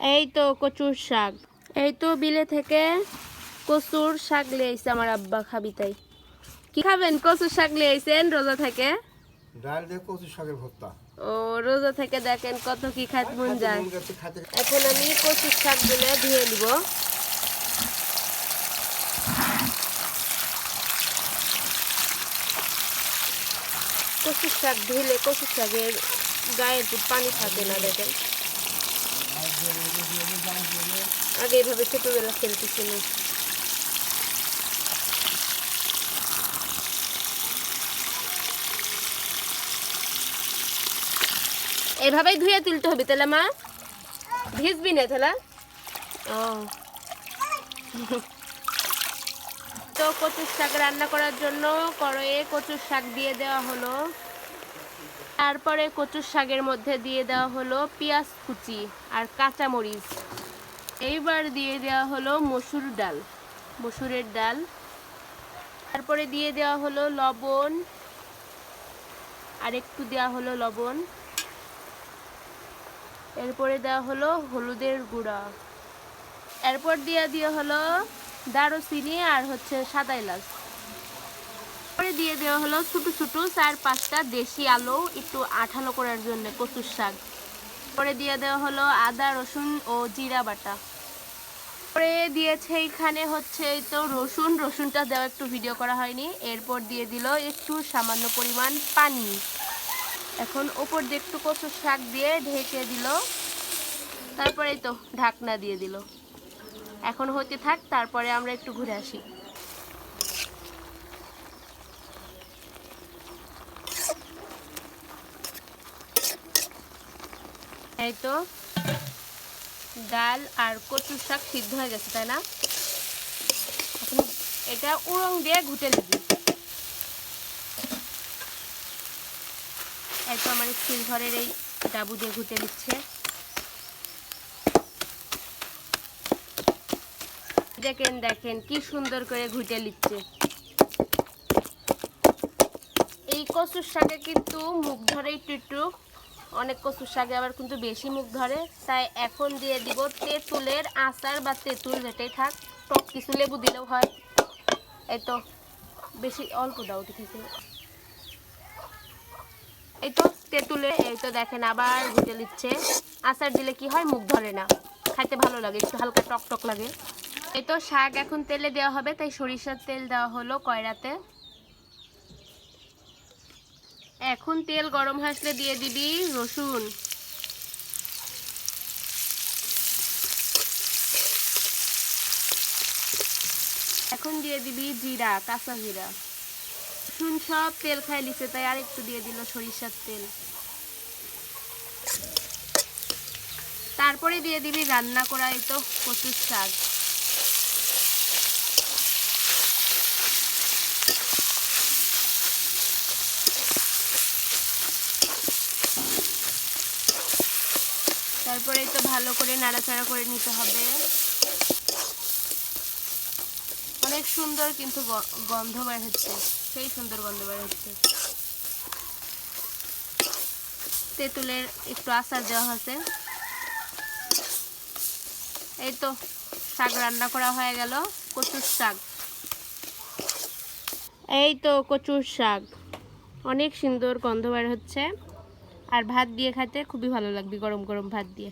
এই তো কচুর শাক। এই তো বিলে থেকে কচুর শাক লিয়ে আইছে আমার আব্বা খাবি তাই। কি খাবেন? কচুর শাক লিয়ে আইছেন রোজা থেকে? ডাল দিয়ে কচু শাকের ভর্তা। ও রোজা থেকে দেখেন কত কি খাইতে মন যায়। খাতে এখন আমি কচুর শাকগুলো ধুয়ে নিব। কচুর শাক ধুলে কচুর শাকের গায়ে একটু পানি থাকে না দেখেন। আগে এভাবে ছোটবেলা খেলতেছিল এভাবেই ধুয়ে তুলতে হবে তাহলে মা। ভিজবি না তাহলে? তো কচুর শাক রান্না করার জন্য কড়াইয়ে কচুর শাক দিয়ে দেওয়া হলো। তারপরে কচুর শাকের মধ্যে দিয়ে দেওয়া হলো পেঁয়াজ কুচি আর কাঁচামরিচ। এইবার দিয়ে দেওয়া হলো মসুর ডাল, মসুরের ডাল। তারপরে দিয়ে দেওয়া হলো লবণ আর একটু দেওয়া হলো লবণ। এরপরে দেওয়া হলো হলুদের গুঁড়া। এরপর দিয়ে দেওয়া হলো দারুচিনি আর হচ্ছে সাদা এলাচ। পরে দিয়ে দেওয়া হলো ছোটো ছোটো চার পাঁচটা দেশি আলু, একটু আঠালো করার জন্য কচুর শাক। পরে দিয়ে দেওয়া হলো আদা, রসুন ও জিরা বাটা। পরে দিয়েছে এখানে হচ্ছে এই তো রসুন। রসুনটা দেওয়া একটু ভিডিও করা হয়নি। এরপর দিয়ে দিল একটু সামান্য পরিমাণ পানি। এখন ওপর দিয়ে একটু কচুর শাক দিয়ে ঢেকে দিল। তারপরে তো ঢাকনা দিয়ে দিল। এখন হতে থাক, তারপরে আমরা একটু ঘুরে আসি। এই তো, ডাল আর কচুর শাক সিদ্ধ হয়ে গেছে, তাই না? এটা উড়ং দিয়ে ঘুটে দিবি এই তো আমার স্টিল ঘরের এই ডাবু দিয়ে ঘুটে দিচ্ছে দেখেন দেখেন, কি সুন্দর করে ঘুটে নিচ্ছে। এই কচুর শাকে কিন্তু মুখ ধরে একটু অনেক কচুর শাকে আবার কিন্তু বেশি মুখ ধরে। তাই এখন দিয়ে দিব তেঁতুলের আচার বা তেঁতুল যেটাই থাক, টক কিছু লেবু দিলেও হয়। এই তো, বেশি অল্প দাও ঠিক আছে এই তো, তেঁতুলে, এই তো দেখেন আবার ঘুটে নিচ্ছে। আচার দিলে কি হয়, মুখ ধরে না। খাইতে ভালো লাগে, একটু হালকা টক টক লাগে। এই তো, শাক এখন তেলে দেওয়া হবে, তাই সরিষার তেল দেওয়া হলো কয়রাতে। এখন তেল গরম হাসলে দিয়ে দিবি রসুন। এখন দিয়ে দিবি জিরা, কাঁচা জিরা। রসুন সব তেল খাই লিছে তাই আর একটু দিয়ে দিল সরিষার তেল। তারপরে দিয়ে দিবি রান্না করা এই তো কচুর শাক। তারপরে তো ভালো করে নাড়াচাড়া করে নিতে হবে। অনেক সুন্দর কিন্তু গন্ধ বের হচ্ছে, সেই সুন্দর গন্ধ বের হচ্ছে। তেঁতুলের একটু আচার দেওয়া হয়েছে। এই তো শাক রান্না করা হয়ে গেল, কচুর শাক। এই তো কচুর শাক, অনেক সুন্দর গন্ধ বের হচ্ছে। আর ভাত দিয়ে খেতে খুবই ভালো লাগবে গরম গরম ভাত দিয়ে।